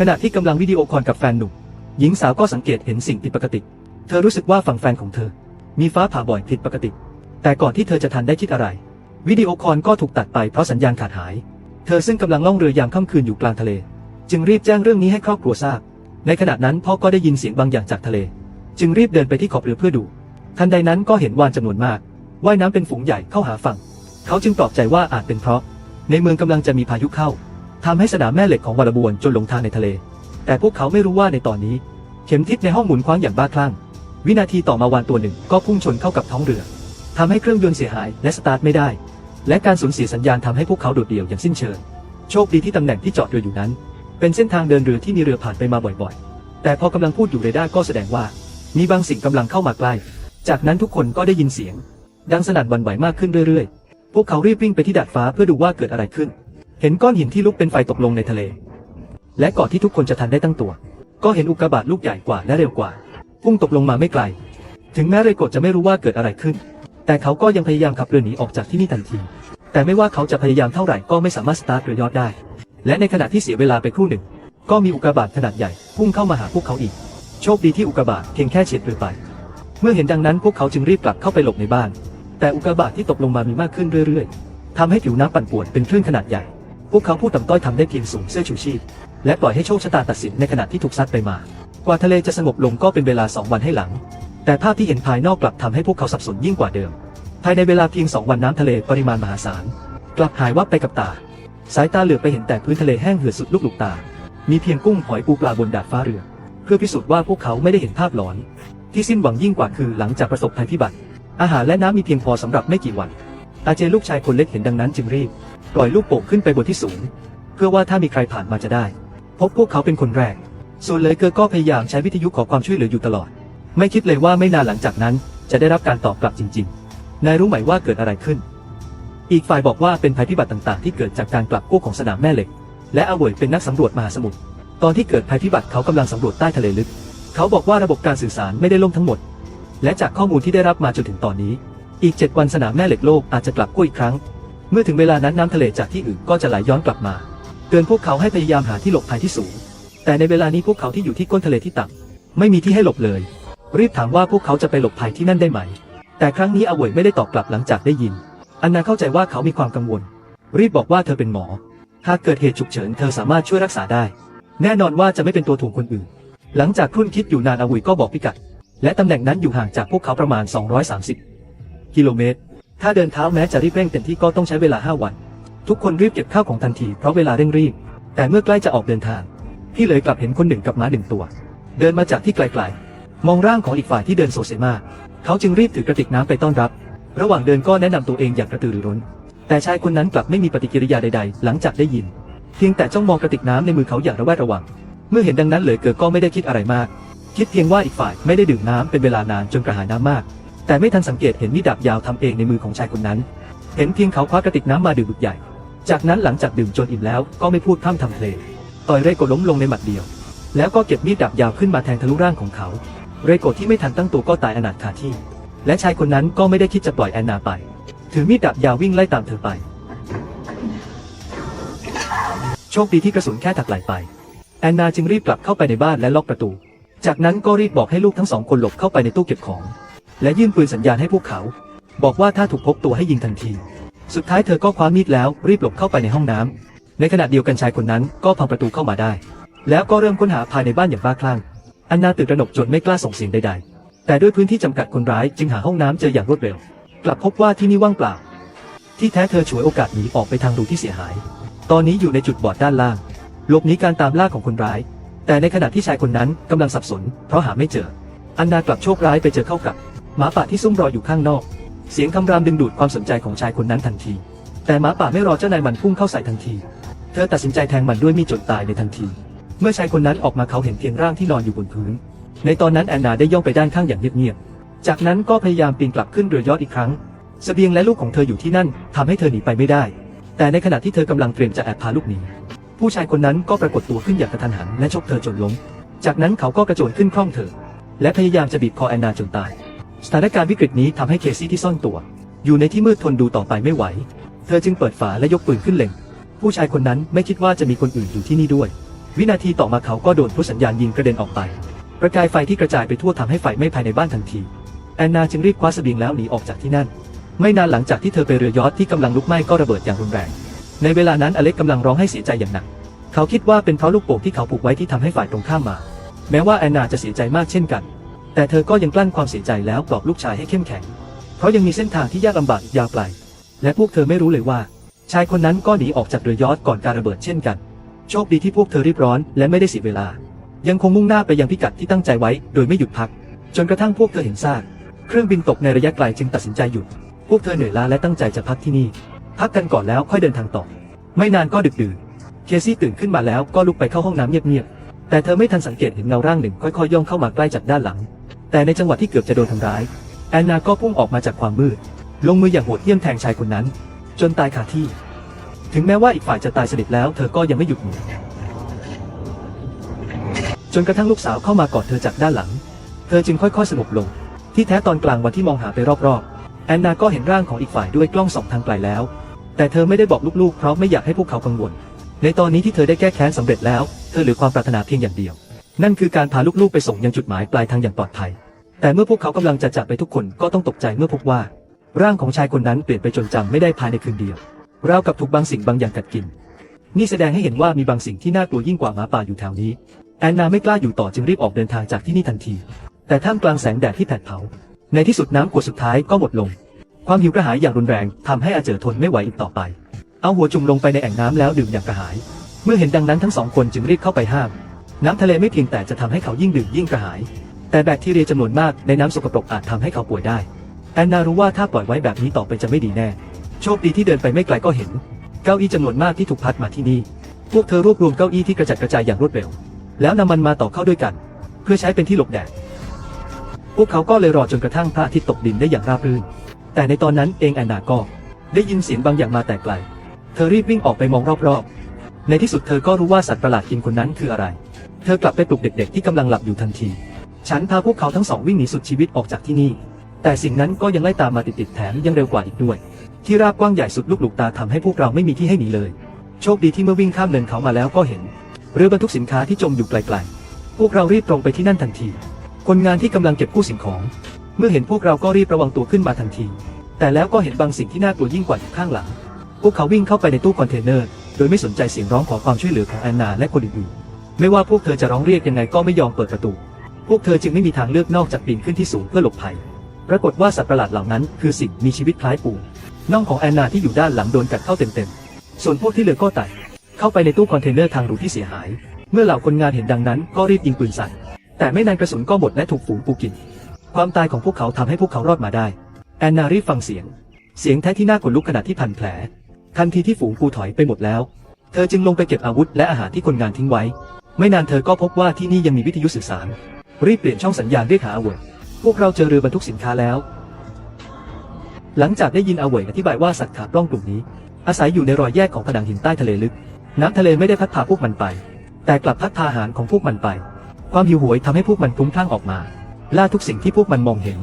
ขณะที่กำลังวิดีโอคอลกับแฟนหนุ่มหญิงสาวก็สังเกตเห็นสิ่งผิดปกติ เธอรู้สึกว่าฝั่งแฟนของเธอ มีฟ้าผ่าบ่อยผิดปกติ แต่ก่อนที่เธอจะทันได้คิดอะไร วิดีโอคอลก็ถูกตัดไปเพราะสัญญาณขาดหาย เธอซึ่งกำลังล่องเรือยามค่ำคืนอยู่กลางทะเล จึงรีบแจ้งเรื่องนี้ให้ครอบครัวทราบ ในขณะนั้นพ่อก็ได้ยินเสียงบางอย่างจากทะเล จึงรีบเดินไปที่ขอบเรือเพื่อดู ทันใดนั้นก็เห็นวานจำนวนมากว่ายน้ำเป็นฝูงใหญ่เข้าหาฝั่ง เขาจึงปลอบใจว่าอาจเป็นเพราะ ในเมืองกำลังจะมีพายุเข้า ทำให้สนามแม่เหล็กของวารบวนจนหลงทางในทะเล แต่พวกเขาไม่รู้ว่าในตอนนี้ เข็มทิศในห้องหมุนคว้างอย่างบ้าคลั่ง วินาทีต่อมาวานตัวหนึ่งก็พุ่งชนเข้ากับท้องเรือทำให้เครื่องยนต์เสียหายและสตาร์ทไม่ได้ และการสูญเสียสัญญาณทำให้พวกเขาโดดเดี่ยวอย่างสิ้นเชิง โชคดีที่ตำแหน่งที่จอดเรืออยู่นั้น เป็นเส้นทางเดินเรือที่มีเรือผ่านไปมาบ่อยๆ แต่พอกำลังพูดอยู่เรดาร์ก็แสดงว่า มีบางสิ่งกำลังเข้ามาใกล้ จากนั้นทุกคนก็ได้ยินเสียง ดังสนั่นหวันไหวมากขึ้นเรื่อยๆ พวกเขารีบวิ่งไปที่ดาดฟ้าเพื่อดูว่าเกิดอะไรขึ้น เห็นก้อนหินที่ลุกเป็นไฟตกลงในทะเล และก่อนที่ทุกคนจะทันได้ตั้งตัว ก็เห็นอุกกาบาตลูกใหญ่กว่าและเร็วกว่าพุ่งตกลงมาไม่ไกล ถึงแม้เรโกะจะไม่รู้ว่าเกิดอะไรขึ้น แต่เขาก็ยังพยายามขับเรือหนีออกจากที่นี่ทันที แต่ไม่ว่าเขาจะพยายามเท่าไหร่ก็ไม่สามารถสตาร์ทเรือยอดได้ และในขณะที่เสียเวลาไปครู่หนึ่ง ก็มีอุกกาบาตขนาดใหญ่พุ่งเข้ามาหาพวกเขาอีก โชคดีที่อุกกาบาตเพียงแค่เฉียดเรือไป เมื่อเห็นดังนั้นพวกเขาจึงรีบกลับเข้าไปหลบในบ้าน แต่อุกกาบาตที่ตกลงมามีมากขึ้นเรื่อย ๆทำให้ผิวน้ำปั่นป่วนเป็นคลื่นขนาดใหญ่ พวกเขาผู้ต่ำต้อยทำได้เพียงสูงเสื้อชูชีพ และปล่อยให้โชคชะตาตัดสินในขณะที่ถูกซัดไปมา กว่าทะเลจะสงบลงก็เป็นเวลาสองวันให้หลัง แต่ภาพที่เห็นภายนอกกลับทำให้พวกเขาสับสนยิ่งกว่าเดิม ภายในเวลาเพียงสองวันน้ำทะเลปริมาณมหาศาล กลับหายวับไปกับตา สายตาเหลือบไปเห็นแต่พื้นทะเลแห้งเหือดสุดลูกลูกตา มีเพียงกุ้งหอยปูปลาบนดาดฟ้าเรือ เพื่อพิสูจน์ว่าพวกเขาไม่ได้เห็นภาพหลอน ที่สิ้นหวังยิ่งกว่าคือหลังจากประสบภัยพิบัติ อาหารและน้ำมีเพียงพอสำหรับไม่กี่วัน อาเจลูกชายคนเล็กเห็นดังนั้นจึงรีบ ปล่อยลูกโป่งขึ้นไปบนที่สูง เพื่อว่าถ้ามีใครผ่านมาจะได้ พบพวกเขาเป็นคนแรก ส่วนเลยเกอร์ก็พยายามใช้วิทยุขอความช่วยเหลืออยู่ตลอด ไม่คิดเลยว่าไม่นานหลังจากนั้น จะได้รับการตอบกลับจริง ๆ นายรู้ไหมว่าเกิดอะไรขึ้น อีกฝ่ายบอกว่าเป็นภัยพิบัติต่างๆ ที่เกิดจากการกลับกู้ของสนามแม่เหล็ก และอาเวยเป็นนักสำรวจมหาสมุทร ตอนที่เกิดภัยพิบัติเขากำลังสำรวจใต้ทะเลลึก เขาบอกว่าระบบการสื่อสารไม่ได้ล่มทั้งหมด และจากข้อมูลที่ได้รับมาจนถึงตอนนี้ อีก 7 วันสนามแม่เหล็กโลกอาจจะกลับกู้อีกครั้ง เมื่อถึงเวลานั้นน้ำทะเลจากที่อื่นก็จะไหลย้อนกลับมา เตือนพวกเขาให้พยายามหาที่หลบภัยที่สูง แต่ในเวลานี้พวกเขาที่อยู่ที่ก้นทะเลที่ต่ำไม่มีที่ให้หลบเลย รีบถามว่าพวกเขาจะไปหลบภัยที่นั่นได้ไหม แต่ครั้งนี้อเวยไม่ได้ตอบกลับหลังจากได้ยิน อันนาเข้าใจว่าเขามีความกังวล รีบบอกว่าเธอเป็นหมอ หากเกิดเหตุฉุกเฉินเธอสามารถช่วยรักษาได้ แน่นอนว่าจะไม่เป็นตัวถ่วงคนอื่น หลังจากครุ่นคิดอยู่นานอาวุยก็บอกพิกัด และตำแหน่งนั้นอยู่ห่างจากพวกเขาประมาณ 230 กิโลเมตร ถ้าเดินเท้าแม้จะรีบเร่งเต็มที่ก็ต้องใช้เวลา 5 วัน ทุกคนรีบเก็บข้าวของทันทีเพราะเวลาเร่งรีบ แต่เมื่อใกล้จะออกเดินทาง พี่เลยกลับเห็นคนหนึ่งกับม้าหนึ่งตัว เดินมาจากที่ไกลๆ มองร่างของอีกฝ่ายที่เดินโซเซมาเขาจึงรีบถือกระติกน้ำไปต้อนรับ ระหว่างเดินก็แนะนำตัวเองอย่างกระตือรือร้น แต่ชายคนนั้นกลับไม่มีปฏิกิริยาใดๆ หลังจากได้ยิน เพียงแต่จ้องมองกระติกน้ำในมือเขาอย่างระแวดระวัง เมื่อเห็นดังนั้นเหลยเกิดก็ไม่ได้คิดอะไรมาก คิดเพียงว่าอีกฝ่ายไม่ได้ดื่มน้ำเป็นเวลานานจนกระหายน้ำมาก แต่ไม่ทันสังเกตเห็นมีดดาบยาวทำเองในมือของชายคนนั้น เห็นเพียงเขาคว้ากระติกน้ำมาดื่มบึกใหญ่ จากนั้นหลังจากดื่มจนอิ่มแล้วก็ไม่พูดพร่ำทำเพลงต่อยเรโกล้มลงในหมัดเดียว แล้วก็เก็บมีดดาบยาวขึ้นมาแทงทะลุร่างของเขา เรโกที่ไม่ทันตั้งตัวก็ตายอนาถคาที่ และชายคนนั้นก็ไม่ได้คิดจะปล่อยแอนนาไป ถือมีดดาบยาววิ่งไล่ตามเธอไป โชคดีที่กระสุนแค่ถักไหลไป แอนนาจึงรีบกลับเข้าไปในบ้านและล็อกประตู จากนั้นก็รีบบอกให้ลูกทั้งสองคนหลบเข้าไปในตู้เก็บของ และยื่นปืนสัญญาณให้พวกเขา บอกว่าถ้าถูกพบตัวให้ยิงทันที สุดท้ายเธอก็คว้ามีดแล้วรีบหลบเข้าไปในห้องน้ำในขณะเดียวกันชายคนนั้นก็พังประตูเข้ามาได้ แล้วก็เริ่มค้นหาภายในบ้านอย่างบ้าคลั่งอันนาตื่นตระหนกจนไม่กล้าส่งเสียงใดๆ แต่ด้วยพื้นที่จำกัดคนร้ายจึงหาห้องน้ำเจออย่างรวดเร็ว กลับพบว่าที่นี่ว่างเปล่า ที่แท้เธอฉวยโอกาสหนีออกไปทางรูที่เสียหาย ตอนนี้อยู่ในจุดบอดด้านล่างหลบหนีการตามล่าของคนร้าย แต่ในขณะที่ชายคนนั้นกำลังสับสน เพราะหาไม่เจอ อันนากลับโชคร้ายไปเจอเข้ากับ หมาป่าที่ซุ่มรออยู่ข้างนอก เสียงคำรามดึงดูดความสนใจของชายคนนั้นทันที แต่หมาป่าไม่รอเจ้านายมันพุ่งเข้าใส่ทันที เธอตัดสินใจแทงมันด้วยมีดจนตายในทันที เมื่อชายคนนั้นออกมาเขาเห็นเพียงร่างที่นอนอยู่บนพื้น ในตอนนั้นแอนนาได้ย่องไปด้านข้างอย่างเงียบๆ จากนั้นก็พยายามปีนกลับขึ้นเรือยอชต์อีกครั้งเสบียงและลูกของเธออยู่ที่นั่นทำให้เธอหนีไปไม่ได้ แต่ในขณะที่เธอกำลังเตรียมจะแอบพาลูกหนีผู้ชายคนนั้นก็ปรากฏตัวขึ้นอย่างกระทันหันและชกเธอจนล้ม จากนั้นเขาก็กระโจนขึ้นคล่อมเธอ และพยายามจะบีบคอแอนนาจนตาย สถานการณ์วิกฤตนี้ทำให้เคซี่ที่ซ่อนตัว อยู่ในที่มืดทนดูต่อไปไม่ไหว เธอจึงเปิดฝาและยกปืนขึ้นเล็ง ผู้ชายคนนั้นไม่คิดว่าจะมีคนอื่นอยู่ที่นี่ด้วย วินาทีต่อมาเขาก็โดนผู้สัญญาณยิงกระเด็นออกไป ประกายไฟที่กระจายไปทั่วทำให้ไฟไม้ภายในบ้านทันที แอนนาจึงรีบคว้าเสบียงแล้วหนีออกจากที่นั่น ไม่นานหลังจากที่เธอไปเรือยอทที่กำลังลุกไหม้ก็ระเบิดอย่างรุนแรง ในเวลานั้นอเล็กกำลังร้องให้เสียใจอย่างหนัก เขาคิดว่าเป็นเพราะลูกโป่งที่เขาผูกไว้ที่ทำให้ฝ่ายตรงข้ามมา แม้ว่าแอนนาจะเสียใจมากเช่นกัน แต่เธอก็ยังกลั้นความเสียใจแล้วปลอบลูกชายให้เข้มแข็ง เพราะยังมีเส้นทางที่ยากลำบากยาวไกล และพวกเธอไม่รู้เลยว่า ชายคนนั้นก็หนีออกจากเรือยอทก่อนการระเบิดเช่นกัน โชคดีที่พวกเธอรีบร้อนและไม่ได้เสียเวลา ยังคงมุ่งหน้าไปยังพิกัดที่ตั้งใจไว้ โดยไม่หยุดพัก จนกระทั่งพวกเธอเห็นซาก เครื่องบินตกในระยะไกลจึงตัดสินใจหยุด พวกเธอเหนื่อยล้าและตั้งใจจะพักที่นี่ พักกันก่อนแล้วค่อยเดินทางต่อ ไม่นานก็ดึกดื่น เคซี่ตื่นขึ้นมาแล้วก็ลุกไปเข้าห้องน้ำเงียบๆ แต่เธอไม่ทันสังเกตเห็นเงาร่างหนึ่งค่อยๆย่องเข้ามาใกล้จากด้านหลัง แต่ในจังหวะที่เกือบจะโดนทำร้าย แอนนาก็พุ่งออกมาจากความมืด ลงมืออย่างโหดเหี้ยมแทงชายคนนั้น จนตายคาที่ ถึงแม้ว่าอีกฝ่ายจะตายสนิทแล้ว เธอก็ยังไม่หยุดหนีจนกระทั่งลูกสาวเข้ามากอดเธอจากด้านหลัง เธอจึงค่อยๆสงบลง ที่แท้ตอนกลางวันที่มองหาไปรอบๆ แอนนาก็เห็นร่างของอีกฝ่ายด้วยกล้องสองทางไกลแล้ว แต่เธอไม่ได้บอกลูกๆ เพราะไม่อยากให้พวกเขากังวล ในตอนนี้ที่เธอได้แก้แค้นสำเร็จแล้ว เธอเหลือความปรารถนาเพียงอย่างเดียว นั่นคือการพาลูกๆไปส่งยังจุดหมายปลายทางอย่างปลอดภัย แต่เมื่อพวกเขากำลังจะจากไปทุกคนก็ต้องตกใจเมื่อพบว่า ร่างของชายคนนั้นเปลี่ยนไปจนจำไม่ได้ภายในคืนเดียวราวกับถูกบางสิ่งบางอย่างกัดกิน นี่แสดงให้เห็นว่ามีบางสิ่งที่น่ากลัวยิ่งกว่าหมาป่าอยู่แถวนี้ แอนนาไม่กล้าอยู่ต่อจึงรีบออกเดินทางจากที่นี่ทันที แต่ท่ามกลางแสงแดดที่แผดเผา ในที่สุดน้ำขวดสุดท้ายก็หมดลง ความหิวกระหายอย่างรุนแรงทำให้อาเจอทนไม่ไหวอีกต่อไป เอาหัวจุ่มลงไปในแอ่งน้ำแล้วดื่มอย่างกระหาย เมื่อเห็นดังนั้นทั้งสองคนจึงรีบเข้าไปห้าม น้ำทะเลไม่เพียงแต่จะทำให้เขายิ่งดื่มยิ่งกระหาย แต่แบคทีเรียจำนวนมากในน้ำสกปรกอาจทำให้เขาป่วยได้ แอนนารู้ว่าถ้าปล่อยไว้แบบนี้ต่อไปจะไม่ดีแน่ โชคดีที่เดินไปไม่ไกลก็เห็น เก้าอี้จำนวนมากที่ถูกพัดมาที่นี่ พวกเธอรวบรวมเก้าอี้ที่กระจัดกระจายอย่างรวดเร็ว แล้วนำมันมาต่อเข้าด้วยกัน เพื่อใช้เป็นที่หลบแดด พวกเขาก็เลยรอจนกระทั่งพระอาทิตย์ตกดินได้อย่างราบรื่น แต่ในตอนนั้นเองแอนนาก็ได้ยินเสียงบางอย่างมาแต่ไกล เธอรีบวิ่งออกไปมองรอบๆ ในที่สุดเธอก็รู้ว่าสัตว์ประหลาดกินคนนั้นคืออะไร ธอกลับไปปลุกเด็กๆที่กำลังหลับอยู่ทันที ฉันพาพวกเขาทั้งสองวิ่งหนีสุดชีวิตออกจากที่นี่ แต่สิ่งนั้นก็ยังไล่ตามมาติดๆแถมยังเร็วกว่าอีกด้วย ที่ราบกว้างใหญ่สุดลูกหลูกตาทำให้พวกเราไม่มีที่ให้หนีเลย โชคดีที่เมื่อวิ่งข้ามเนินเขามาแล้วก็เห็นเรือบรรทุกสินค้าที่จมอยู่ไกลๆ พวกเรารีบตรงไปที่นั่นทันที คนงานที่กำลังเก็บกู้สิ่งของ เมื่อเห็นพวกเราก็รีบระวังตัวขึ้นมาทันที แต่แล้วก็เห็นบางสิ่งที่น่ากลัวยิ่งกว่าอยู่ข้างหลัง พวกเขาวิ่งเข้าไปในตู้คอนเทนเนอร์ โดยไม่สนใจเสียงร้องขอความช่วยเหลือของแอนนาและคนอื่นๆ ไม่ว่าพวกเธอจะร้องเรียกยังไงก็ไม่ยอมเปิดประตู พวกเธอจึงไม่มีทางเลือกนอกจากปีนขึ้นที่สูงเพื่อหลบภัย ปรากฏว่าสัตว์ประหลาดเหล่านั้นคือสิ่งมีชีวิตคล้ายปูน่องของแอนนาที่อยู่ด้านหลังโดนกัดเข้าเต็มๆ ส่วนพวกที่เหลือก็ไต่เข้าไปในตู้คอนเทนเนอร์ทางรูที่เสียหาย เมื่อเหล่าคนงานเห็นดังนั้นก็รีบยิงปืนใส่ แต่ไม่นานกระสุนก็หมดและถูกฝูงปูกิน ความตายของพวกเขาทำให้พวกเขารอดมาได้ แอนนารีบฟังเสียง เสียงแท้ที่น่าขนลุกขณะที่พันแผล ทันทีที่ฝูงปูถอยไปหมดแล้ว เธอจึงลงไปเก็บอาวุธและอาหารที่คนงานทิ้งไว้ ไม่นานเธอก็พบว่าที่นี่ยังมีวิทยุสื่อสาร รีบเปลี่ยนช่องสัญญาณเรียกหาอาเวยพวกเราเจอเรือบรรทุกสินค้าแล้ว หลังจากได้ยินอาเวยอธิบายว่าสัตว์ขาปล้องกลุ่มนี้ อาศัยอยู่ในรอยแยกของผนังหินใต้ทะเลลึก น้ำทะเลไม่ได้พัดพาพวกมันไป แต่กลับพัดพาอาหารของพวกมันไป ความหิวโหยทำให้พวกมันคลุ้มคลั่งออกมา ล่าทุกสิ่งที่พวกมันมองเห็น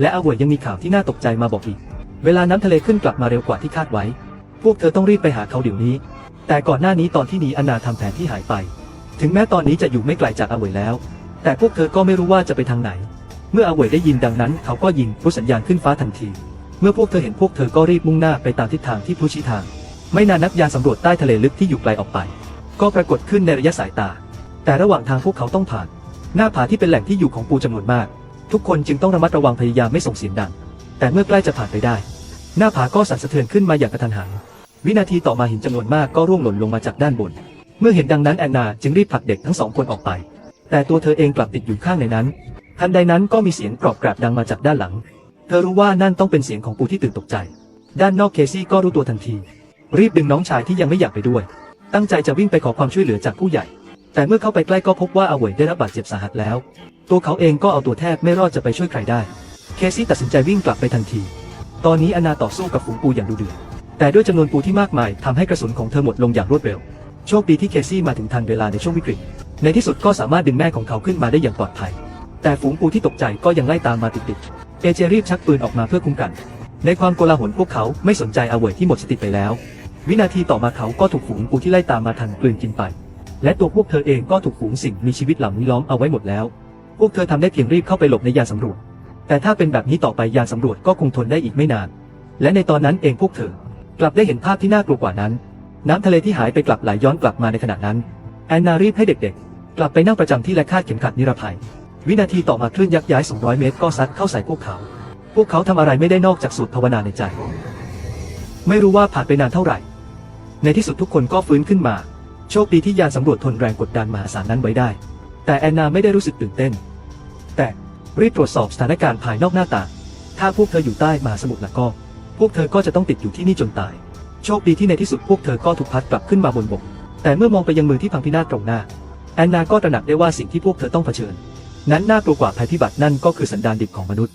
และอาเวยยังมีข่าวที่น่าตกใจมาบอกอีก เวลาน้ำทะเลขึ้นกลับมาเร็วกว่าที่คาดไว้ พวกเธอต้องรีบไปหาเขาเดี๋ยวนี้ แต่ก่อนหน้านี้ตอนที่หนีอนาทำแผนที่หายไป ถึงแม้ตอนนี้จะอยู่ไม่ไกลจากอาเวยแล้ว แต่พวกเธอก็ไม่รู้ว่าจะไปทางไหน เมื่ออาเวยได้ยินดังนั้น เขาก็ยิงพลุสัญญาณขึ้นฟ้าทันที เมื่อพวกเธอเห็นพวกเธอก็รีบมุ่งหน้าไปตามทิศทางที่พลุชี้ทาง ไม่นานนักยานสำรวจใต้ทะเลลึกที่อยู่ไกลออกไป ก็ปรากฏขึ้นในระยะสายตา แต่ระหว่างทางพวกเขาต้องผ่าน หน้าผาที่เป็นแหล่งที่อยู่ของปูจำนวนมาก ทุกคนจึงต้องระมัดระวังพยายามไม่ส่งเสียงดัง แต่เมื่อใกล้จะผ่านไปได้ หน้าผาก็สั่นสะเทือนขึ้นมาอย่างกระทันหันวินาทีต่อมาหินจำนวนมากก็ร่วงหล่นลงมาจากด้านบน เมื่อเห็นดังนั้นแอนนาจึงรีบผลักเด็กทั้งสองคนออกไป แต่ตัวเธอเองกลับติดอยู่ข้างในนั้น ทันใดนั้นก็มีเสียงกรอบกราบดังมาจากด้านหลัง เธอรู้ว่านั่นต้องเป็นเสียงของปูที่ตื่นตกใจ ด้านนอกเคซี่ก็รู้ตัวทันที รีบดึงน้องชายที่ยังไม่อยากไปด้วย ตั้งใจจะวิ่งไปขอความช่วยเหลือจากผู้ใหญ่ แต่เมื่อเข้าไปใกล้ก็พบว่าอาเวยได้รับบาดเจ็บสาหัสแล้ว ตัวเขาเองก็เอาตัวแทบไม่รอดจะไปช่วยใครได้ เคซี่ตัดสินใจวิ่งกลับไปทันที ตอนนี้อนาต่อสู้กับฝูงปูอย่างดุเดือดแต่ด้วยจำนวนปูที่มากมายทำให้กระสุนของเธอหมดลงอย่างรวดเร็ว โชคดีที่เคซี่มาถึงทันเวลาในช่วงวิกฤต ในที่สุดก็สามารถดึงแม่ของเขาขึ้นมาได้อย่างปลอดภัย แต่ฝูงปูที่ตกใจก็ยังไล่ตามมาติดๆ เอเจรีบชักปืนออกมาเพื่อคุ้มกัน ในความโกลาหลพวกเขาไม่สนใจอาเวยที่หมดสติไปแล้ว วินาทีต่อมาเขาก็ถูกฝูงปูที่ไล่ตามมาทันกลืนกินไป และตัวพวกเธอเองก็ถูกฝูงสิ่งมีชีวิตเหล่านี้ล้อมเอาไว้หมดแล้ว พวกเธอทำได้เพียงรีบเข้าไปหลบในยานสำรวจ แต่ถ้าเป็นแบบนี้ต่อไปยานสำรวจก็คงทนได้อีกไม่นาน และในตอนนั้นเองพวกเธอกลับได้เห็นภาพที่น่ากลัวกว่านั้น น้ำทะเลที่หายไปกลับไหลย้อนกลับมาในขณะนั้น แอนนารีบให้เด็กๆ กลับไปนั่งประจำที่และคาดเข็มขัดนิรภัย วินาทีต่อมาคลื่นยักษ์ย้าย 200 เมตรก็ซัดเข้าใส่พวกเขา พวกเขาทำอะไรไม่ได้นอกจากสูดภาวนาในใจ ไม่รู้ว่าผ่านไปนานเท่าไหร่ ในที่สุดทุกคนก็ฟื้นขึ้นมา โชคดีที่ยานสำรวจทนแรงกดดันมหาศาลนั้นไว้ได้ แต่แอนนาไม่ได้รู้สึกตื่นเต้น แต่รีบตรวจสอบสถานการณ์ภายนอกหน้าต่างถ้าพวกเธออยู่ใต้มหาสมุทรแล้วก็ พวกเธอก็จะต้องติดอยู่ที่นี่จนตาย โชคดีที่ในที่สุดพวกเธอก็ถูกพัดกลับขึ้นมาบนบก แต่เมื่อมองไปยังเมืองที่พังพินาศตรงหน้า แอนนาก็ตระหนักได้ว่าสิ่งที่พวกเธอต้องเผชิญ นั้นน่ากลัวกว่าภัยพิบัตินั่นก็คือสันดานดิบของมนุษย์